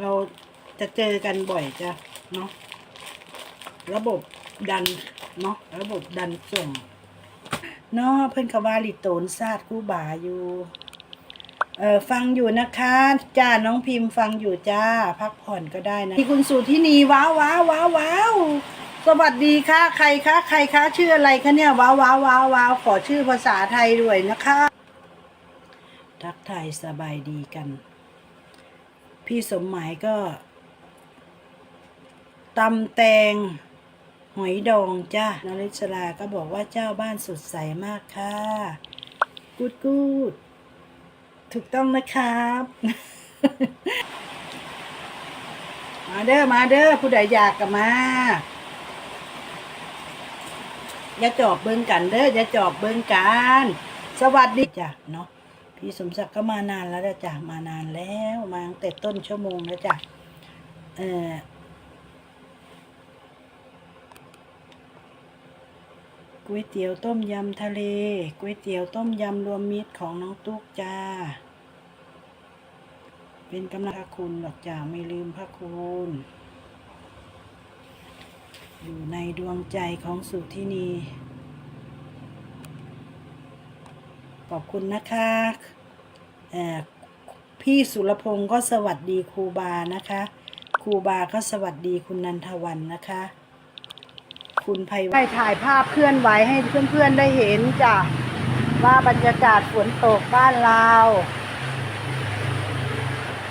เราจะเจอกันบ่อยจ้ะเนาะระบบดันเนาะระบบดันส่งเนาะเพิ่อนกว่าลิโตนซาดคู่บาอยู่เออฟังอยู่นะคะจ้าน้องพิมพ์ฟังอยู่จ้า พักผ่อนก็ได้นะที่คุณสุที่นีว้าวว้าวว้าวว้าวสวัสดีค่ะ ใครคะใครคะชื่ออะไรคะเนี่ยว้าวว้าวว้าวว้าวขอชื่อภาษาไทยด้วยนะคะ ทักทายสบายดีกัน พี่สมหมายก็ตำแตงหอยดองจ้านริศราก็บอกว่าเจ้าบ้านสดใสมากค่ะกูดกูดถูกต้องนะครับ มาเด้อมาเด้อผู้ใดอยากกับมาอย่าจอบเบิ้งกันเด้ออย่าจอบเบิ้งกัน สวัสดีจ้ะเนาะพี่สมศักดิ์ก็มานานแล้วจ้ะมานานแล้ว แต่ต้นชั่วโมงแล้วจ้ะเออก๋วยเตี๋ยวต้มยำทะเลก๋วยเตี๋ยวต้มยำรวมมิตรของน้องตุ๊กจ้า เป็นกำลังพระคุณหรอกจ้าไม่ลืมพระคุณ อยู่ในดวงใจของสุที่นี ขอบคุณนะคะเอ่อ พี่สุรพงศ์ก็สวัสดีครูบานะคะ ครูบาก็สวัสดีคุณนันทวันนะคะ คุณไพวันได้ถ่ายภาพเคลื่อนไหวให้เพื่อนๆได้เห็นจ้ะว่าบรรยากาศฝนตกบ้านเรา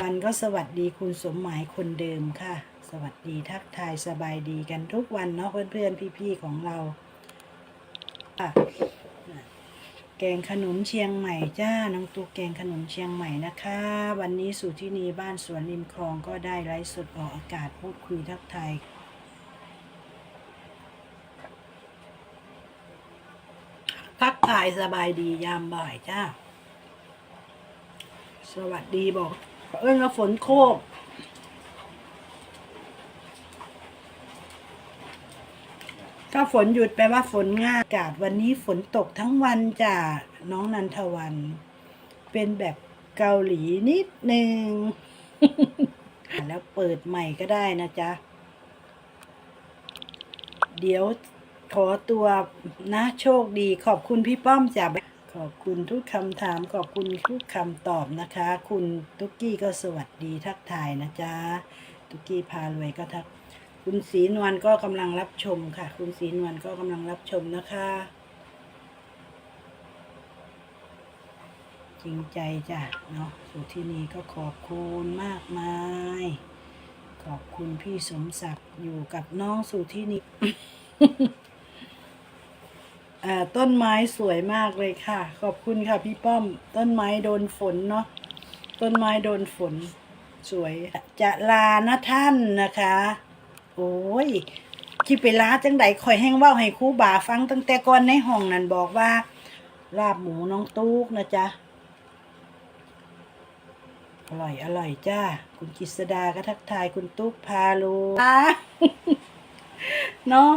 วันก็สวัสดีคุณสมหมายคนเดิมค่ะ สวัสดีทักทายสบายดีกันทุกวันเนาะเพื่อนๆพี่ๆของเราค่ะ แกงขนุนเชียงใหม่จ้า น้องตุ๊กแกงขนุนเชียงใหม่นะคะ วันนี้สุที่นีบ้านสวนริมคลองก็ได้ไลฟ์สดออกอากาศพูดคุยทักทายทักทายสบายดียามบ่ายจ้า สวัสดีบอก เอิ้นว่าฝนโคก ถ้าฝนหยุดแปลว่าฝนง่ายอากาศวันนี้ฝนตกทั้งวันจ้ะน้องนันทวัน เป็นแบบเกาหลีนิดนึง แล้วเปิดใหม่ก็ได้นะจ๊ะ เดี๋ยวขอตัวนะโชคดีขอบคุณพี่ป้อมจ้ะขอบคุณทุกคำถาม ขอบคุณทุกคำตอบนะคะ คุณตุ๊กกี้ก็สวัสดีทักทายนะจ๊ะ ตุ๊กกี้พารวยก็ทัก คุณศรีนวลก็กำลังรับชมค่ะ คุณศรีนวลก็กำลังรับชมนะคะ จริงใจจ้ะเนาะสุที่นี่ก็ขอบคุณมากมาย ขอบคุณพี่สมศักดิ์อยู่กับน้องสุที่นี่เอ่อต้นไม้สวยมากเลยค่ะ ขอบคุณค่ะพี่ป้อม ต้นไม้โดนฝนเนาะต้นไม้โดนฝน สวยจะลานะท่านนะคะ โอ้ยคิดไปลาจังใดคอยแห้งว่าให้ครูบาฟังตั้งแต่ก่อนในห้องนั่นบอกว่าลาบหมูน้องตุ๊กนะจ๊ะ อร่อยอร่อยจ้า คุณกิษดาก็ทักทายคุณตุ๊กพาโลเนาะ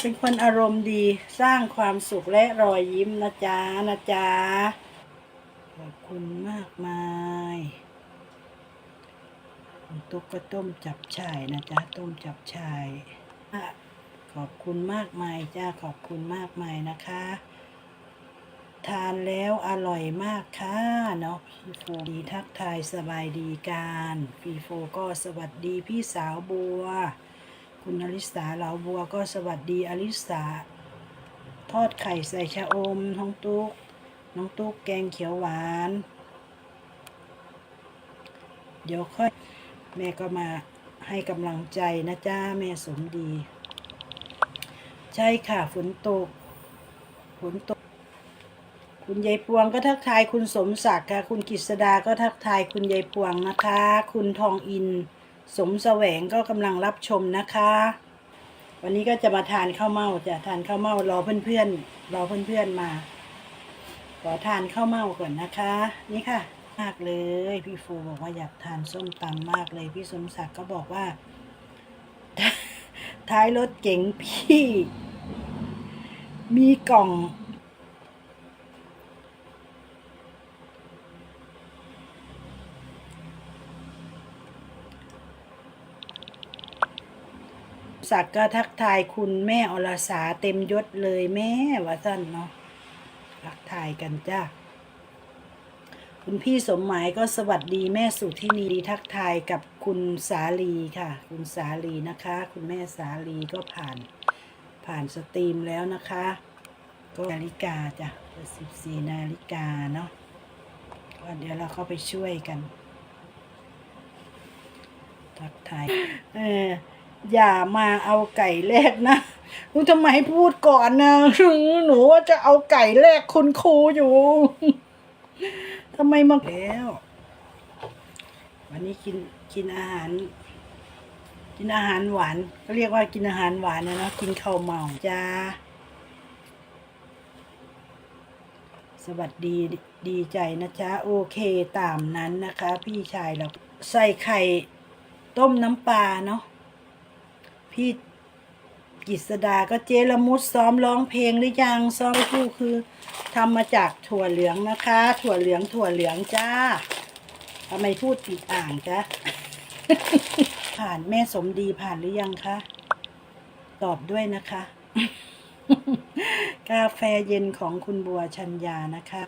เป็นคนอารมณ์ดีสร้างความสุขและรอยยิ้มนะจ๊ะนะจ๊ะขอบคุณมากมาย ตุ๊กก็ต้มจับฉ่ายนะจ๊ะต้มจับฉ่ายขอบคุณมากมายจ้าขอบคุณมากมายนะคะ ทานแล้วอร่อยมากค่ะเนาะพี่โฟดีทักทายสบายดีการพี่โฟก็สวัสดีพี่สาวบัว คุณอลิสาเหลาบัวก็สวัสดีอลิสาทอดไข่ใส่ชะอมน้องตุ๊กน้องตุ๊กแกงเขียวหวาน เดี๋ยวค่อย แม่ก็มาให้กำลังใจนะจ้าแม่สมดี ใช่ค่ะฝนตกฝนตก คุณยายพวงก็ทักทายคุณสมศักดิ์ค่ะ คุณกิษดาก็ทักทายคุณยายพวงนะคะ คุณทองอิน สมแสวงก็กำลังรับชมนะคะ วันนี้ก็จะมาทานข้าวเม่าจะทานข้าวเม่ารอเพื่อนๆรอเพื่อนๆมาขอทานข้าวเม่าก่อนนะคะ นี่ค่ะ มากเลย พี่ฟูบอกว่าอยากทานส้มตำมากเลย พี่สมศักดิ์ก็บอกว่า ท้ายรถเก๋งพี่ มีกล่อง ศักดิ์ก็ทักทายคุณแม่อลาสาเต็มยศเลยแม่ว่าสั้นเนาะทักทายกันจ้า คุณพี่สมหมายก็สวัสดีแม่สุที่นีทักทายกับคุณสาลีค่ะ คุณสาลีนะคะ คุณแม่สาลีก็ผ่านผ่านสตรีมแล้วนะคะ ก็นาฬิกาจ้ะสิบสี่นาฬิกาเนาะก็เดี๋ยวเราเข้าไปช่วยกัน ทักทายเอออย่ามาเอาไก่แลกนะคุณทำไมพูดก่อนนะหนูว่าจะเอาไก่แลกคุณครูอยู่ ทำไมมาแล้ว วันนี้กินกินอาหาร กินอาหารหวาน ก็เรียกว่ากินอาหารหวานนะเนาะกินข้าวเมาจ้าสวัสดีดีใจนะจ๊ะ โอเคตามนั้นนะคะ พี่ชายเราใส่ไข่ต้มน้ำปลาเนาะพี่ กิษดาก็เจละมุดซ้อมร้องเพลงหรือยังซ้อมคู่คือทำมาจากถั่วเหลืองนะคะ ถั่วเหลืองถั่วเหลืองจ้าทำไมพูดติดอ่างจ๊ะผ่านแม่สมดีผ่านหรือยังคะตอบด้วยนะคะ กาแฟเย็นของคุณบัวชัญญานะคะ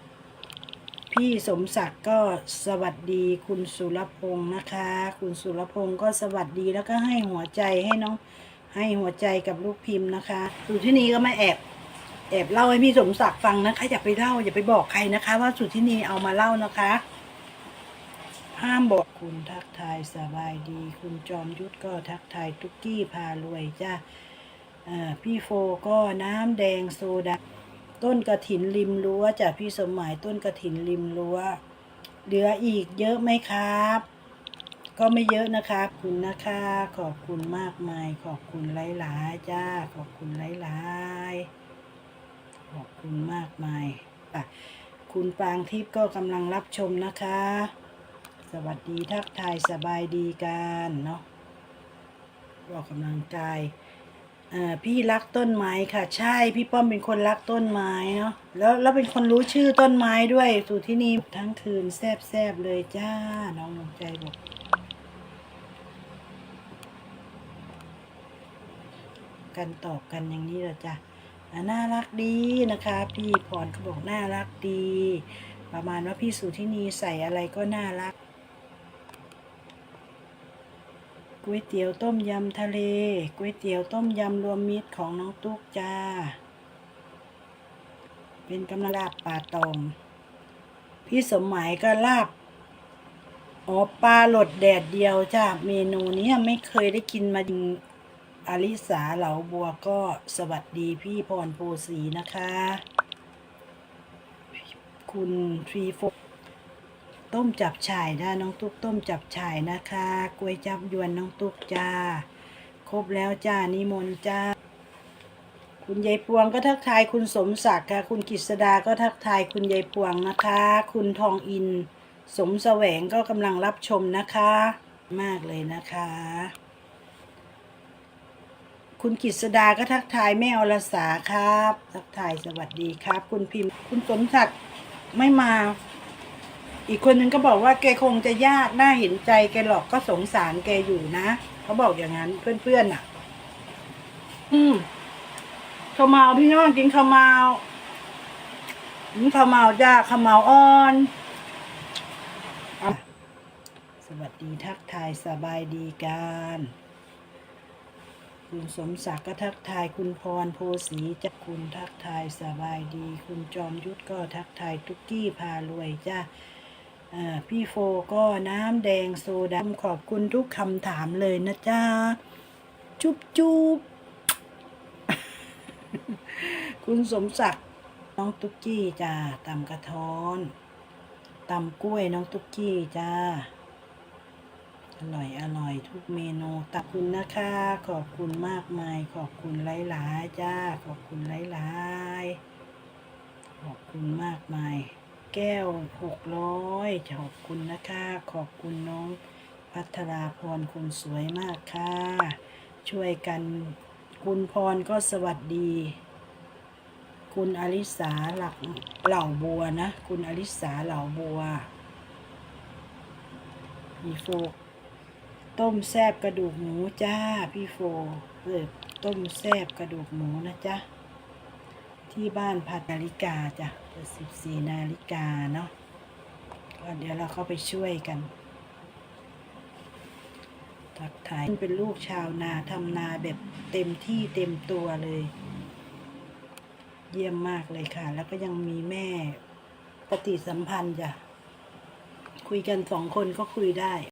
พี่สมศักดิ์ก็สวัสดีคุณสุรพงศ์นะคะ คุณสุรพงศ์ก็สวัสดีแล้วก็ให้หัวใจให้น้อง ให้หัวใจกับลูกพิมพ์นะคะสุที่นี้ก็มาแอบแอบเล่าให้พี่สมศักดิ์ฟังนะคะ อย่าไปเล่าอย่าไปบอกใครนะคะ ว่าสุที่นี้เอามาเล่านะคะ ห้ามบอกคุณทักทายสบายดี คุณจอมยุทธก็ทักทายตุ๊กกี้พารวยจ้าอ่าพี่โฟก็น้ำแดงโซดาต้นกระถินริมรั้วจากพี่สมหมายต้นกระถินริมรั้วเหลืออีกเยอะไหมครับ ก็ไม่เยอะนะคะคุณนะคะ ขอบคุณมากมาย ขอบคุณหลายๆจ้า ขอบคุณหลายๆ ขอบคุณมากมายอะคุณปางทิพย์ก็กำลังรับชมนะคะ สวัสดีทักทายสบายดีกันเนาะออกกำลังกายอ่าพี่รักต้นไม้ค่ะ ใช่พี่ป้อมเป็นคนรักต้นไม้เนาะแล้วแล้วเป็นคนรู้ชื่อต้นไม้ด้วยสู่ที่นี่ทั้งคืนแซบแซบๆเลยจ้า น้องดวงใจบอก กันตอบกันอย่างนี้แหละจ้ะน่ารักดีนะคะ พี่พรเขาบอกน่ารักดี ประมาณว่าพี่สุที่นีใส่อะไรก็น่ารักก๋วยเตี๋ยวต้มยำทะเลก๋วยเตี๋ยวต้มยำรวมมิตรของน้องตุ๊กจ้า เป็นกำลังลาบปลาตอง พี่สมหมายก็ลาบอ๋อปลาหลดแดดเดียวจ้า เมนูนี้ไม่เคยได้กินมาจริง อลิสาเหลาบัวก็สวัสดีพี่พรโพสีนะคะ คุณทรีโฟต้มจับฉ่ายนะน้องตุ๊กต้มจับฉ่ายนะคะกล้วยจับยวนน้องตุ๊กจ้า ครบแล้วจ้านิมนต์จ้า คุณยายพวงก็ทักทายคุณสมศักดิ์ค่ะ คุณกิษดาก็ทักทายคุณยายพวงนะคะ คุณทองอิน สมแสวงก็กำลังรับชมนะคะ มากเลยนะคะ คุณกิษดาก็ทักทายแม่อรสาครับ ทักทายสวัสดีครับ คุณพิมพ์ คุณสมศักดิ์ไม่มา อีกคนนึงก็บอกว่าแกคงจะยากน่าเห็นใจแกหรอกก็สงสารแกอยู่นะเขาบอกอย่างนั้นเพื่อนๆน่ะ อืมข้าวเมาพี่น้องกินข้าวเมากินข้าวเมาจ้าข้าวเมาอ่อนอะสวัสดีทักทายสบายดีกัน คุณสมศักดิ์ก็ทักทายคุณพรโพสีจ้ะคุณทักทายสบายดี คุณจอมยุทธก็ทักทายตุ๊กกี้พารวยจ้าพี่โฟก็น้ำแดงโซดาขอบคุณทุกคำถามเลยนะจ๊ะจุ๊บจุ๊บคุณสมศักดิ์น้องตุ๊กกี้จ้าตำกระท้อนตำกล้วยน้องตุ๊กกี้จ้า อร่อยอร่อยทุกเมนูตับคุณนะคะ ขอบคุณมากมาย ขอบคุณหลายๆจ้า ขอบคุณหลายๆขอบคุณมากมาย แก้วหกร้อยขอบคุณนะคะ ขอบคุณน้องพัทราพรคนสวยมากค่ะ ช่วยกันคุณพรก็สวัสดี คุณอลิสาหลักเหล่าบัวนะ คุณอลิสาเหล่าบัวมีโฟก ต้มแซบกระดูกหมูจ้าพี่โฟเสิร์ฟต้มแซบกระดูกหมูนะจ๊ะที่บ้านพัดนาฬิกาจ้ะเปิดสิบสี่นาฬิกาเนาะก็เดี๋ยวเราเข้าไปช่วยกันทักทายเป็นลูกชาวนาทำนาแบบเต็มที่เต็มตัวเลย เยี่ยมมากเลยค่ะ แล้วก็ยังมีแม่ปฏิสัมพันธ์จ้ะคุยกันสองคนก็คุยได้